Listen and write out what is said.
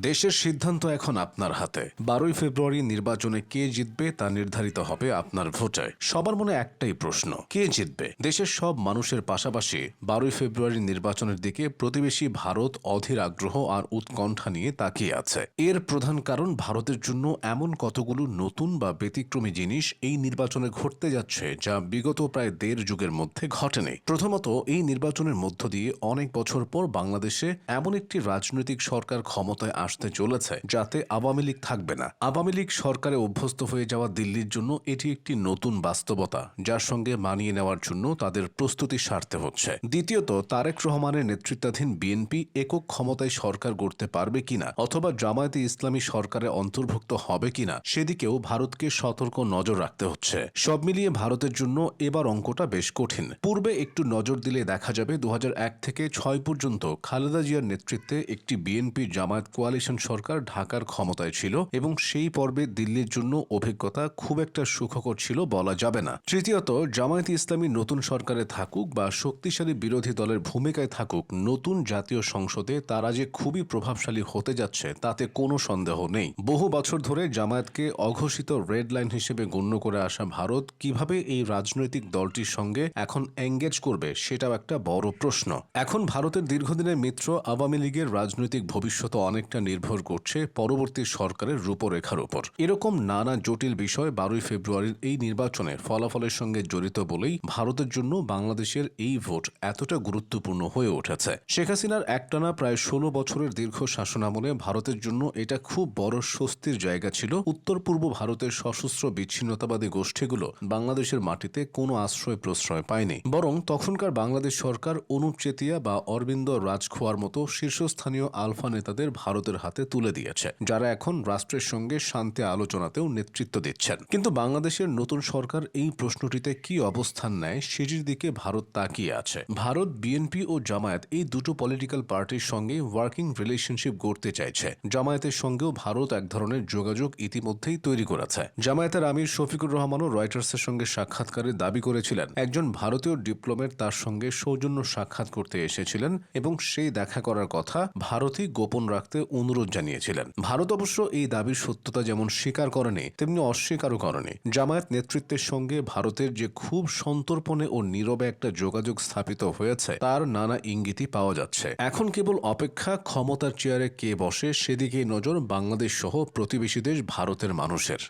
দেশের সিদ্ধান্ত এখন আপনার হাতে। বারোই ফেব্রুয়ারি নির্বাচনে কে জিতবে তা নির্ধারিত হবে আপনার ভোটে সবার মনে একটাই প্রশ্ন, কে জিতবে? দেশের সব মানুষের পাশাপাশি বারোই ফেব্রুয়ারি নির্বাচনের দিকে প্রতিবেশী ভারত অধীর আগ্রহ আর উৎকণ্ঠা নিয়ে তাকিয়ে আছে। এর প্রধান কারণ ভারতের জন্য এমন কতগুলো নতুন বা ব্যতিক্রমী জিনিস এই নির্বাচনে ঘটতে যাচ্ছে যা বিগত প্রায় দেড় যুগের মধ্যে ঘটেনি। প্রথমত, এই নির্বাচনের মধ্য দিয়ে অনেক বছর পর বাংলাদেশে এমন একটি রাজনৈতিক সরকার ক্ষমতায় আসতে চলেছে, যাতে আওয়ামী লীগ থাকবে না। আওয়ামী লীগ সরকারে অভ্যস্ত হয়ে যাওয়া দিল্লির জন্য এটি একটি নতুন বাস্তবতা, যার সঙ্গে মানিয়ে নেওয়ার জন্য তাদের প্রস্তুতি সারতে হচ্ছে। দ্বিতীয়ত, তারেক রহমানের নেতৃত্বাধীন বিএনপি একক ক্ষমতায় সরকার গড়তে পারবে কিনা, অথবা জামায়াতে ইসলামী সরকারে অন্তর্ভুক্ত হবে কিনা, সেদিকেও ভারতকে সতর্ক নজর রাখতে হচ্ছে। সব মিলিয়ে ভারতের জন্য এবার অঙ্কটা বেশ কঠিন। পূর্বে একটু নজর দিলে দেখা যাবে দু হাজার এক থেকে ছয় পর্যন্ত খালেদা জিয়ার নেতৃত্বে একটি বিএনপি জামায়াত কোয়ালিশন সরকার ঢাকার ক্ষমতায় ছিল এবং সেই পর্বে দিল্লির জন্য অভিজ্ঞতা খুব একটা সুখকর ছিল বলা যাবে না। তৃতীয়ত, জামায়াত ইসলামী নতুন সরকারে থাকুক বা শক্তিশালী বিরোধী দলের ভূমিকায় থাকুক, নতুন জাতীয় সংসদে তারা যে খুবই প্রভাবশালী হতে যাচ্ছে তাতে কোনো সন্দেহ নেই। বহু বছর ধরে জামায়াতকে অঘোষিত রেড লাইন হিসেবে গণ্য করে আসা ভারত কীভাবে এই রাজনৈতিক দলটির সঙ্গে এখন এঙ্গেজ করবে সেটাও একটা বড় প্রশ্ন। এখন ভারতের দীর্ঘদিনের মিত্র আওয়ামী লীগের রাজনৈতিক ভবিষ্যৎ অনেকটা নির্ভর করছে পরবর্তী সরকারের রূপরেখার উপর। এরকম নানা জটিল বিষয় বারোই ফেব্রুয়ারির এই নির্বাচনে ফলাফলের সঙ্গে জড়িত বলেই ভারতের জন্য বাংলাদেশের এই ভোট এতটা গুরুত্বপূর্ণ হয়ে উঠেছে। শেখ হাসিনার একটানা প্রায় ষোলো বছরের দীর্ঘ শাসনামলে ভারতের জন্য এটা খুব বড় স্বস্তির জায়গা ছিল। উত্তর পূর্ব ভারতের সশস্ত্র বিচ্ছিন্নতাবাদী গোষ্ঠীগুলো বাংলাদেশের মাটিতে কোনো আশ্রয় প্রশ্রয় পায়নি। বরং তখনকার বাংলাদেশ সরকার অনুপ চেতিয়া বা অরবিন্দ রাজখোয়ার মতো শীর্ষস্থানীয় আলফা নেতাদের ভারতের হাতে তুলে দিয়েছে, যারা এখন রাষ্ট্রের সঙ্গে শান্তি আলোচনাতেও নেতৃত্ব দিচ্ছেন। কিন্তু বাংলাদেশের নতুন সরকার এই প্রশ্নটিতে কি অবস্থান নেয় সেটির দিকে ভারত তাকিয়ে আছে। ভারত বিএনপি ও জামায়াত এই দুটো পলিটিক্যাল পার্টির সঙ্গে ওয়ার্কিং রিলেশনশিপ গড়তে চাইছে। জামায়াতের সঙ্গেও ভারত এক ধরনের যোগাযোগ ইতিমধ্যেই তৈরি করেছে। জামায়াতের আমির শফিকুর রহমানও রয়টার্সের সঙ্গে সাক্ষাৎকারে দাবি করেছিলেন, একজন ভারতীয় ডিপ্লোমেট তার সঙ্গে সৌজন্য সাক্ষাৎ করতে এসেছিলেন এবং সেই দেখা করার কথা ভারতই গোপন রাখতে অনুরোধ জানিয়েছিলেন। ভারত অবশ্য এই দাবির সত্যতা যেমন স্বীকার করেনি, তেমনি অস্বীকারও করেনি। জামায়াত নেতৃত্বের সঙ্গে ভারতের যে খুব সন্তর্পণে ও নীরবে একটা যোগাযোগ স্থাপিত হয়েছে, তার নানা ইঙ্গিতই পাওয়া যাচ্ছে। এখন কেবল অপেক্ষা, ক্ষমতার চেয়ারে কে বসে সেদিকেই নজর বাংলাদেশ সহ প্রতিবেশী দেশ ভারতের মানুষের।